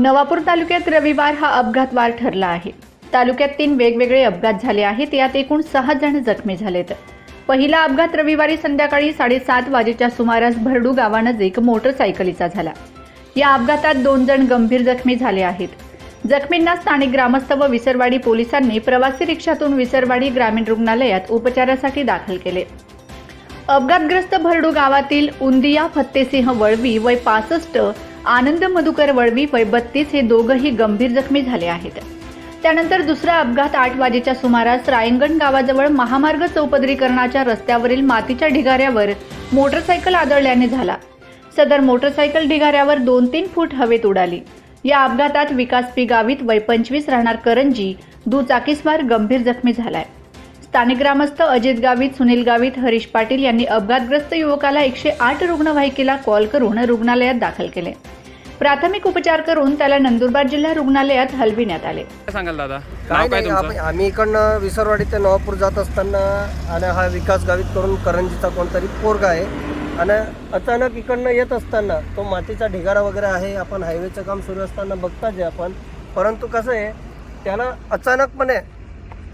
नवापूर तालुक्यात रविवार हा अपघातवार ठरला आहे. तालुक्यात तीन वेगवेगळे अपघात झाले आहेत यात एकूण सहा जण जखमी झालेत. पहिला अपघात रविवारी संध्याकाळी साडेसात वाजेच्या सुमारास भरडू गावानजीक मोटरसायकलीचा झाला. या अपघातात दोन जण गंभीर जखमी झाले आहेत. जखमींना स्थानिक ग्रामस्थ व विसरवाडी पोलिसांनी प्रवासी रिक्षातून विसरवाडी ग्रामीण रुग्णालयात उपचारासाठी दाखल केले. अपघातग्रस्त भरडू गावातील उंदिया फत्तेसिंह वळवी वय पासष्ट आनंद मधुकर वळवी वय बत्तीस हे दोघंही गंभीर जखमी झाले आहेत. त्यानंतर दुसरा अपघात आठ वाजेच्या सुमारास रायंगण गावाजवळ महामार्ग चौपदरीकरणाच्या रस्त्यावरील मातीच्या ढिगाऱ्यावर मोटरसायकल आदळल्याने झाला. सदर मोटरसायकल ढिगाऱ्यावर दोन तीन फूट हवेत उडाली. या अपघातात विकास पी गावित वय पंचवीस राहणार करंजी दुचाकीस्वार गंभीर जखमी झालाय. स्थानिक ग्रामस्थ अजित गावित सुनील गावित हरीश पाटील यांनी अपघातग्रस्त युवकाला एकशे आठ रुग्णवाहिकेला कॉल करून रुग्णालयात दाखल केले. प्राथमिक उपचार करून त्याला नंदुरबार जिल्हा रुग्णालयात हलविण्यात आले. काय सांगाल दादा? काय नाव काय नाही तुमचं? आम्ही आम्ही इकडनं विसरवाडी ते नवापूर जात असताना आणि हा विकास गावित करून करंजीचा कोणतरी पोरगा आहे. आणि अचानक इकडनं येत असताना तो मातीचा ढिगारा वगैरे आहे आपण हायवेचं काम सुरू असताना बघताच आहे आपण. परंतु कसं आहे त्याला अचानकपणे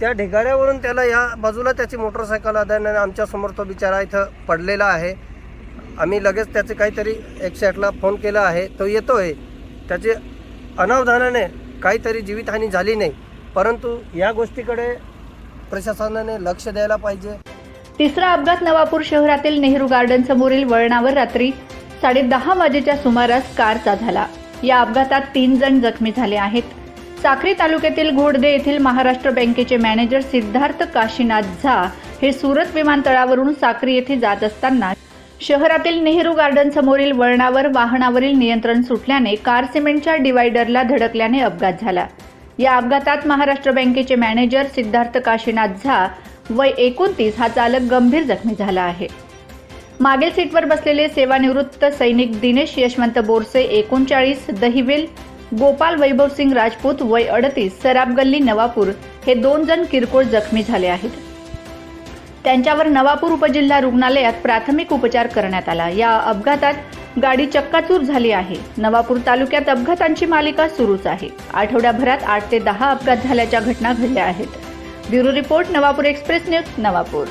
त्या ढिगाऱ्यावरून त्याला या बाजूला त्याची मोटरसायकल आदळण्याने आमच्यासमोर तो बिचारा इथं पडलेला आहे. आम्ही लगेच त्याचे काहीतरी एकशे आठला फोन केला आहे. तो येतो आहे त्याचे अनावधानाने काहीतरी जीवितहानी झाली नाही. परंतु या गोष्टीकडे प्रशासनाने लक्ष द्यायला पाहिजे. तिसरा अपघात नवापूर शहरातील नेहरू गार्डन समोरील वळणावर रात्री साडे दहा वाजेच्या सुमारास कारचा झाला. या अपघातात तीन जण जखमी झाले आहेत. साक्री तालुक्यातील घोडदे येथील महाराष्ट्र बँकेचे मॅनेजर सिद्धार्थ काशीनाथ झा हे सुरत विमानतळावरून साक्री येथे जात असताना शहरातील नेहरू गार्डन समोरील वळणावर वाहनावरील नियंत्रण सुटल्याने कार सिमेंटच्या डिवायडरला धडकल्याने अपघात झाला. या अपघातात महाराष्ट्र बँकेचे मॅनेजर सिद्धार्थ काशीनाथ झा वय एकोणतीस हा चालक गंभीर जखमी झाला आहे. मागील सीटवर बसलेले सेवानिवृत्त सैनिक दिनेश यशवंत बोरसे एकोणचाळीस दहिवेल गोपाल वैभवसिंग राजपूत वय अडतीस सराब गल्ली नवापूर हे दोन जण किरकोळ जखमी झाले आहेत. त्यांच्यावर नवापूर उपजिल्हा रुग्णालयात प्राथमिक उपचार करण्यात आला. या अपघातात गाडी चक्काचूर झाली आहे. नवापूर तालुक्यात अपघातांची मालिका सुरूच आहे. आठवड्याभरात आठ ते दहा अपघात झाल्याच्या घटना घडल्या आहेत. Bureau report Navapur express news Navapur.